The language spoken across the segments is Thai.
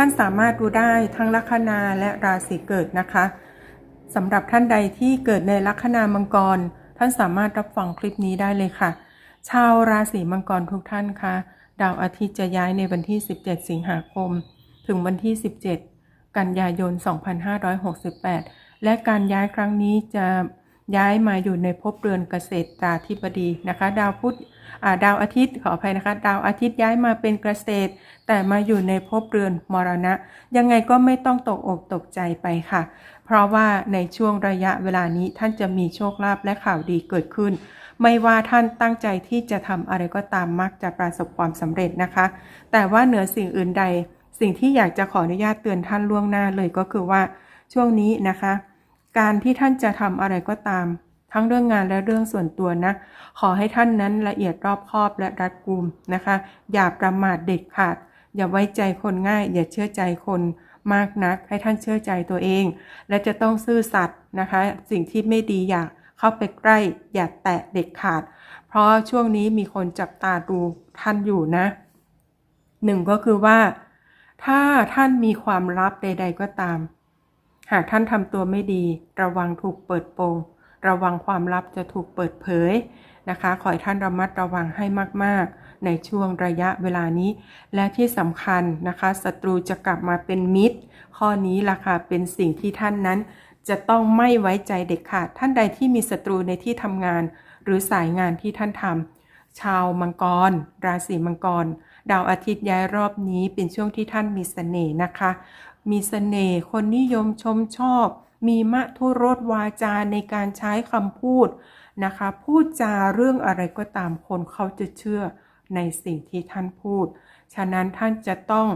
ท่านสามารถดูได้ทั้งลัคนาและราศีเกิดนะคะสำหรับท่านใดที่เกิดในลัคนามังกร ท่านสามารถรับฟังคลิปนี้ได้เลยค่ะ ชาวราศีมังกรทุกท่านคะดาวอาทิตย์จะย้ายในวันที่ 17 สิงหาคม ถึงวันที่ 17 กันยายน 2568 และการย้ายครั้งนี้จะ ย้ายมาอยู่ในภพเรือนเกษตรตาธิบดีนะคะ ดาวพุธดาวอาทิตย์ขออภัยนะคะ ดาวอาทิตย์ย้ายมาเป็นเกษตร แต่มาอยู่ในภพเรือนมรณะ ยังไงก็ไม่ต้องตกอกตกใจไปค่ะ เพราะว่าในช่วงระยะเวลานี้ท่านจะมีโชคลาภและข่าวดีเกิดขึ้น ไม่ว่าท่านตั้งใจที่จะทำอะไรก็ตามมักจะประสบความสำเร็จนะคะ แต่ว่าเหนือสิ่งอื่นใด สิ่งที่อยากจะขออนุญาตเตือนท่านล่วงหน้าเลยก็คือว่าช่วงนี้นะคะ การที่ท่านจะทำอะไรก็ตาม ทั้งเรื่องงานและเรื่องส่วนตัวนะ ขอให้ท่านนั้นละเอียดรอบคอบและรัดกุมนะคะ อย่าประมาทเด็ดขาด อย่าไว้ใจคนง่าย อย่าเชื่อใจคนมากนัก ให้ท่านเชื่อใจตัวเอง และจะต้องซื่อสัตย์นะคะ สิ่งที่ไม่ดีอย่าเข้าไปใกล้ อย่าแตะเด็ดขาด เพราะช่วงนี้มีคนจับตาดูท่านอยู่นะหนึ่งก็คือว่า ถ้าท่านมีความลับใด ๆ ก็ตาม หากท่านทำตัวไม่ดี ระวังถูกเปิดโปง ระวังความลับจะถูกเปิดเผยนะคะขอให้ท่านระมัดระวังให้มาก ๆ ในช่วงระยะเวลานี้ และที่สำคัญนะคะศัตรูจะกลับมาเป็นมิตร ข้อนี้ล่ะค่ะเป็นสิ่งที่ท่านนั้นจะต้องไม่ไว้ใจเด็ดขาด ท่านใดที่มีศัตรูในที่ทำงาน หรือสายงานที่ท่านทำชาวมังกร ราศีมังกร ดาวอาทิตย์ย้ายรอบนี้เป็นช่วงที่ท่านมีเสน่ห์นะคะ มีเสน่ห์คนนิยมชมชอบ มีมะทุรสวาจาในการใช้คำพูดนะคะ พูดจาเรื่องอะไรก็ตามคนเขาจะเชื่อในสิ่งที่ท่านพูด ฉะนั้นท่านจะต้อง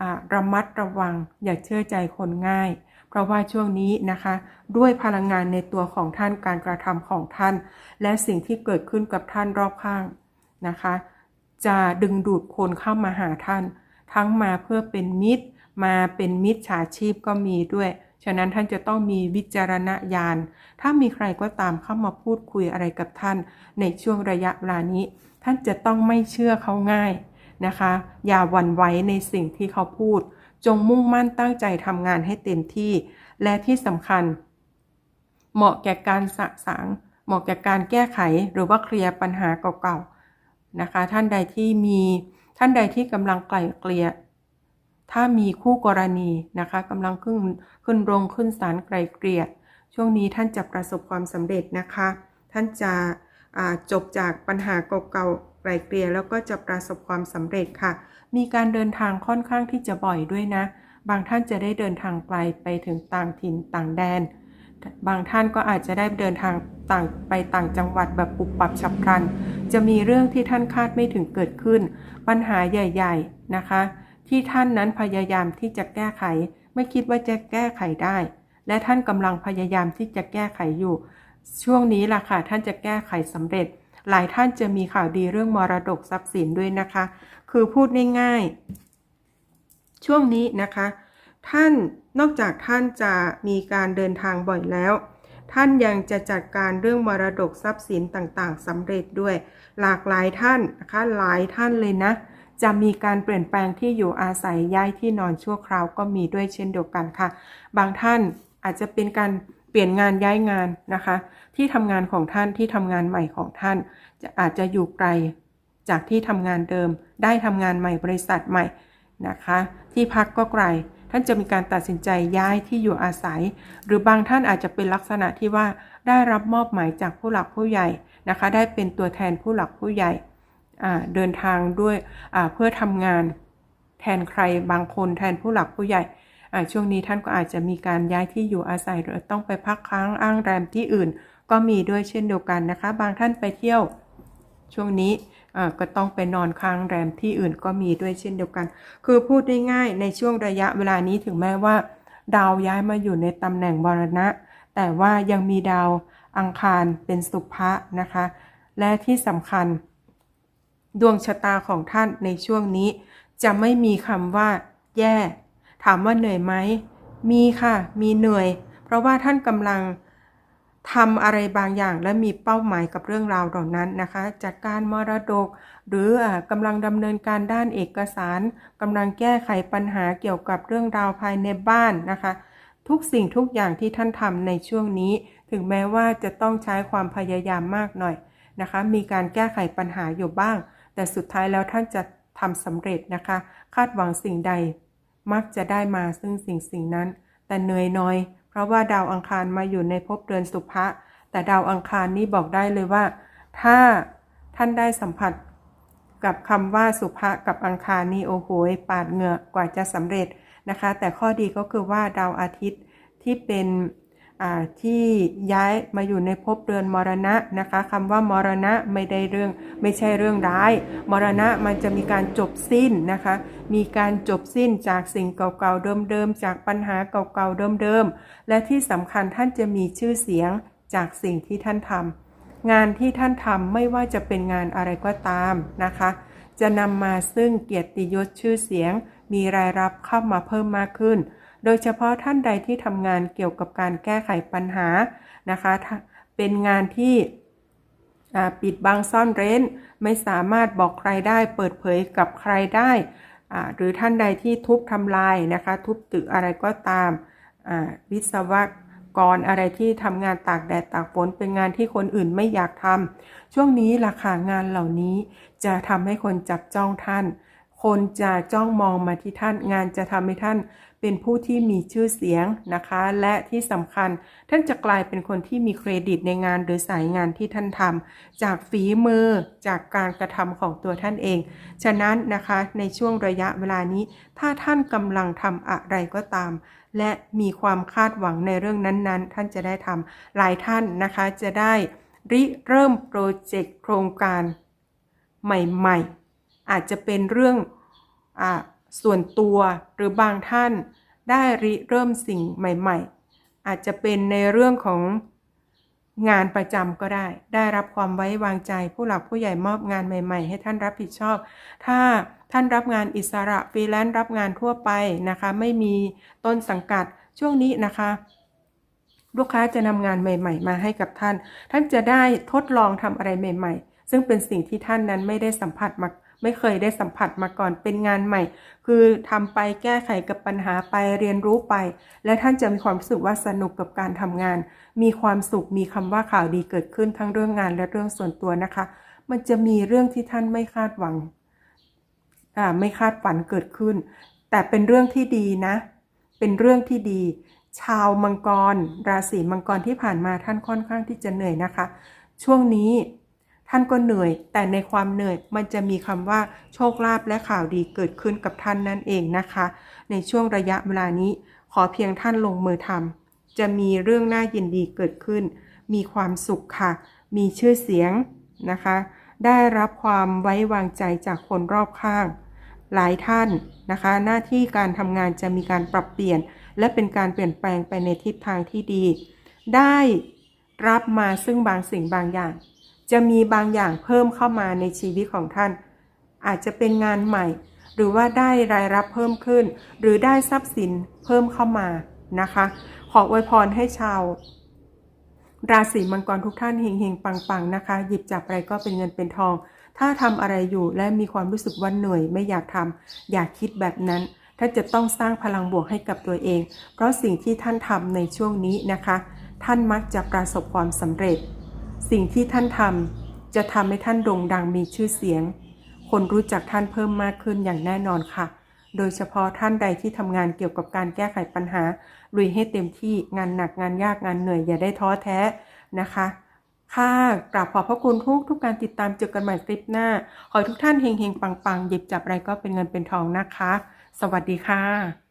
อระมัดระวังอย่าเชื่อใจคนง่าย เพราะว่าช่วงนี้นะคะ ด้วยพลังงานในตัวของท่านการกระทำของท่าน และสิ่งที่เกิดขึ้นกับท่านรอบข้างนะคะ จะดึงดูดคนเข้ามาหาท่าน ทั้งมาเพื่อเป็นมิตร มาเป็นมิจฉาชีพก็มีด้วย ฉะนั้นท่านจะต้องมีวิจารณญาณ ถ้ามีใครก็ตามเข้ามาพูดคุยอะไรกับท่าน ในช่วงระยะเวลานี้ ท่านจะต้องไม่เชื่อเขาง่ายนะคะ อย่าหวั่นไหวในสิ่งที่เขาพูด จงมุ่งมั่นตั้งใจทำงานให้เต็มที่ และที่สำคัญ เหมาะแก่การสะสางเหมาะแก่การแก้ไขหรือว่าเคลียร์ปัญหาเก่าๆนะคะ ท่านใดที่มีท่านใดที่กำลังไกล่เกลี่ย ถ้ามีคู่กรณีนะคะกำลังขึ้นขึ้นโรงขึ้นศาลไกลเกลี่ยช่วงนี้ท่านจะประสบความสำเร็จนะคะ ท่านจะจบจากปัญหาเก่าๆไกลเกลี่ยแล้วก็จะประสบความสำเร็จค่ะ มีการเดินทางค่อนข้างที่จะบ่อยด้วยนะ บางท่านจะได้เดินทางไกลไปถึงต่างถิ่นต่างแดน บางท่านก็อาจจะได้เดินทางต่างไปต่างจังหวัดแบบปุบปับฉับพลัน จะมีเรื่องที่ท่านคาดไม่ถึงเกิดขึ้น ปัญหาใหญ่ ๆนะคะ ที่ท่านนั้นพยายามที่จะแก้ไข ไม่คิดว่าจะแก้ไขได้ และท่านกำลังพยายามที่จะแก้ไขอยู่ ช่วงนี้ล่ะค่ะท่านจะแก้ไขสำเร็จ หลายท่านจะมีข่าวดีเรื่องมรดกทรัพย์สินด้วยนะคะ คือพูดง่ายๆ ช่วงนี้นะคะ ท่านนอกจากท่านจะมีการเดินทางบ่อยแล้วท่านยังจะจัดการเรื่องมรดกทรัพย์สินต่างๆสำเร็จด้วย หลากหลายท่านนะคะหลายท่านเลยนะ จะมีการเปลี่ยนแปลงที่อยู่อาศัยย้ายที่นอนชั่วคราวก็มีด้วยเช่นเดียวกันค่ะ บางท่านอาจจะเป็นการเปลี่ยนงานย้ายงานนะคะ ที่ทำงานของท่านที่ทำงานใหม่ของท่าน จะอาจจะอยู่ไกลจากที่ทำงานเดิม ได้ทำงานใหม่บริษัทใหม่นะคะ ที่พักก็ไกลท่านจะมีการตัดสินใจย้ายที่อยู่อาศัย หรือบางท่านอาจจะเป็นลักษณะที่ว่าได้รับมอบหมายจากผู้หลักผู้ใหญ่นะคะ ได้เป็นตัวแทนผู้หลักผู้ใหญ่ เดินทางด้วยเพื่อทำงานแทนใครบางคนแทนผู้หลักผู้ใหญ่ช่วงนี้ท่านก็อาจจะมีการย้ายที่อยู่อาศัยหรือต้องไปพักค้างอ้างแรมที่อื่น ก็มีด้วยเช่นเดียวกันนะคะ บางท่านไปเที่ยวช่วงนี้ก็ต้องไปนอนค้างแรมที่อื่นก็มีด้วยเช่นเดียวกัน คือพูดได้ง่ายในช่วงระยะเวลานี้ถึงแม้ว่า ดาวย้ายมาอยู่ในตำแหน่งมรณะ แต่ว่ายังมีดาวอังคารเป็นสุภะนะคะ และที่สำคัญ ดวงชะตาของท่านในช่วงนี้ จะไม่มีคำว่า แย่ ถามว่าเหนื่อยไหม มีค่ะ มีเหนื่อย เพราะว่าท่านกำลังทำอะไรบางอย่างและมีเป้าหมายกับเรื่องราวเหล่านั้นนะคะจากการมรดก หรือกำลังดำเนินการด้านเอกสารกำลังแก้ไขปัญหาเกี่ยวกับเรื่องราวภายในบ้านนะคะ ทุกสิ่งทุกอย่างที่ท่านทำในช่วงนี้ ถึงแม้ว่าจะต้องใช้ความพยายามมากหน่อยนะคะ มีการแก้ไขปัญหาอยู่บ้าง แต่สุดท้ายแล้วท่านจะทำสำเร็จนะคะ คาดหวังสิ่งใด มักจะได้มาซึ่งสิ่งสิ่งนั้น แต่เหนื่อยน้อย เพราะว่าดาวอังคารมาอยู่ในภพเดือนสุภะแต่ดาวอังคารนี่บอกได้เลยว่า ถ้าท่านได้สัมผัส กับคำว่าสุภะกับอังคารนี่โอ้โหปาดเหงื่อกว่าจะสำเร็จนะคะ แต่ข้อดีก็คือว่าดาวอาทิตย์ที่เป็น ที่ย้ายมาอยู่ในภพเดือนมรณะนะคะคำว่ามรณะไม่ได้เรื่องไม่ใช่เรื่องร้าย มรณะมันจะมีการจบสิ้นนะคะ มีการจบสิ้นจากสิ่งเก่าๆเดิมๆจากปัญหาเก่าๆเดิมๆและที่สำคัญท่านจะมีชื่อเสียงจากสิ่งที่ท่านทำงานที่ท่านทำไม่ว่าจะเป็นงานอะไรก็ตามนะคะ จะนำมาซึ่งเกียรติยศชื่อเสียง มีรายรับเข้ามาเพิ่มมากขึ้น โดยเฉพาะท่านใดที่ทำงานเกี่ยวกับการแก้ไขปัญหานะคะ เป็นงานที่ปิดบังซ่อนเร้น ไม่สามารถบอกใครได้เปิดเผยกับใครได้ หรือท่านใดที่ทุบทำลายนะคะ ทุบตึกอะไรก็ตามวิศวกรอะไรที่ทำงานตากแดดตากฝนเป็นงานที่คนอื่นไม่อยากทำช่วงนี้ราคางานเหล่านี้จะทำให้คนจับจ้องท่าน คนจะจ้องมองมาที่ท่านงานจะทำให้ท่าน เป็นผู้ที่มีชื่อเสียงนะคะ และที่สำคัญท่านจะกลายเป็นคนที่มีเครดิตในงานหรือสายงานที่ท่านทำจากฝีมือจากการกระทำของตัวท่านเอง ฉะนั้นนะคะในช่วงระยะเวลานี้ ถ้าท่านกำลังทำอะไรก็ตาม และมีความคาดหวังในเรื่องนั้นๆ ท่านจะได้ทำหลายท่านนะคะจะได้ริเริ่มโปรเจกต์โครงการใหม่ ๆ อาจจะเป็นเรื่องอส่วนตัวหรือบางท่าน ได้ริเริ่มสิ่งใหม่ ๆ อาจจะเป็นในเรื่องของงานประจำก็ได้ ได้รับความไว้วางใจ ผู้หลักผู้ใหญ่มอบงานใหม่ ๆ ให้ท่านรับผิดชอบ ถ้าท่านรับงานอิสระฟรีแลนซ์รับงานทั่วไปนะคะ ไม่มีต้นสังกัดช่วงนี้นะคะ ลูกค้าจะนำงานใหม่ ๆ มาให้กับท่าน ท่านจะได้ทดลองทำอะไรใหม่ ๆ ซึ่งเป็นสิ่งที่ท่านนั้นไม่ได้สัมผัสมา ไม่เคยได้สัมผัสมาก่อนเป็นงานใหม่ คือทำไปแก้ไขกับปัญหาไปเรียนรู้ไป และท่านจะมีความรู้สึกว่าสนุกกับการทำงาน มีความสุขมีคำว่าข่าวดีเกิดขึ้นทั้งเรื่องงานและเรื่องส่วนตัวนะคะ มันจะมีเรื่องที่ท่านไม่คาดหวังไม่คาดฝันเกิดขึ้น แต่เป็นเรื่องที่ดีนะ เป็นเรื่องที่ดี ชาวมังกร ราศีมังกรที่ผ่านมาท่านค่อนข้างที่จะเหนื่อยนะคะ ช่วงนี้ ท่านก็เหนื่อย แต่ในความเหนื่อยมันจะมีคำว่าโชคลาภและข่าวดีเกิดขึ้นกับท่านนั่นเองนะคะ ในช่วงระยะเวลานี้ ขอเพียงท่านลงมือทำจะมีเรื่องน่ายินดีเกิดขึ้น มีความสุขค่ะ มีชื่อเสียงนะคะ ได้รับความไว้วางใจจากคนรอบข้าง หลายท่านนะคะ หน้าที่การทำงานจะมีการปรับเปลี่ยน และเป็นการเปลี่ยนแปลงไปในทิศทางที่ดี ได้รับมาซึ่งบางสิ่งบางอย่าง จะมีบางอย่างเพิ่มเข้ามาในชีวิตของท่าน อาจจะเป็นงานใหม่ หรือว่าได้รายรับเพิ่มขึ้น หรือได้ทรัพย์สินเพิ่มเข้ามานะคะ ขออวยพรให้ชาว ราศีมังกรทุกท่านเฮงๆ ปังๆนะคะ หยิบจับอะไรก็เป็นเงินเป็นทอง ถ้าทำอะไรอยู่และมีความรู้สึกว่าเหนื่อยไม่อยากทำอยากคิดแบบนั้นท่านจะต้องสร้างพลังบวกให้กับตัวเอง เพราะสิ่งที่ท่านทำในช่วงนี้นะคะ ท่านมักจะประสบความสำเร็จ สิ่งที่ท่านทำจะทำให้ท่านโด่งดังมีชื่อเสียง คนรู้จักท่านเพิ่มมากขึ้นอย่างแน่นอนค่ะ โดยเฉพาะท่านใดที่ทำงานเกี่ยวกับการแก้ไขปัญหาลุยให้เต็มที่งานหนักงานยากงานเหนื่อยอย่าได้ท้อแท้นะคะ ค่ะกราบขอบพระคุณทุกทุกการติดตามเจอกันใหม่คลิปหน้า ขอทุกท่านเฮงๆปังๆหยิบจับอะไรก็เป็นเงินเป็นทองนะคะ สวัสดีค่ะ